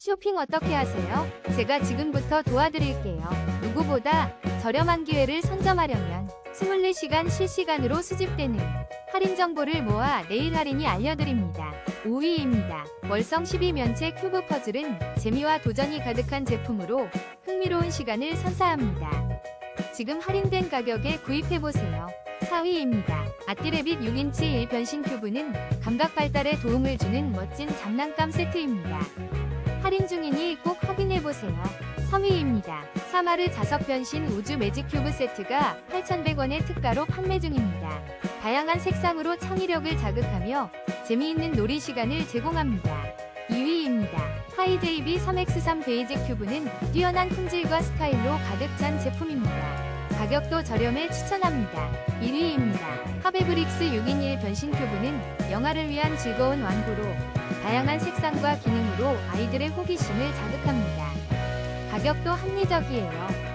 쇼핑 어떻게 하세요? 제가 지금부터 도와드릴게요. 누구보다 저렴한 기회를 선점하려면 24시간 실시간으로 수집되는 할인 정보를 모아 내일 할인이 알려드립니다. 5위입니다. 월성 12면체 큐브 퍼즐은 재미와 도전이 가득한 제품으로 흥미로운 시간을 선사합니다. 지금 할인된 가격에 구입해보세요. 4위입니다. 아띠레빗 6인치 1변신 큐브는 감각 발달에 도움을 주는 멋진 장난감 세트입니다. 할인 중이니 꼭 확인해보세요. 3위입니다. 사마르 자석 변신 우주 매직 큐브 세트가 8,100원의 특가로 판매 중입니다. 다양한 색상으로 창의력을 자극하며 재미있는 놀이 시간을 제공합니다. 2위입니다. 하이제이비 3X3 베이직 큐브는 뛰어난 품질과 스타일로 가득 찬 제품입니다. 가격도 저렴해 추천합니다. 1위입니다. 하베브릭스 6인 1 변신 큐브는 영화를 위한 즐거운 완구로 다양한 색상과 기능으로 아이들의 호기심을 자극합니다. 가격도 합리적이에요.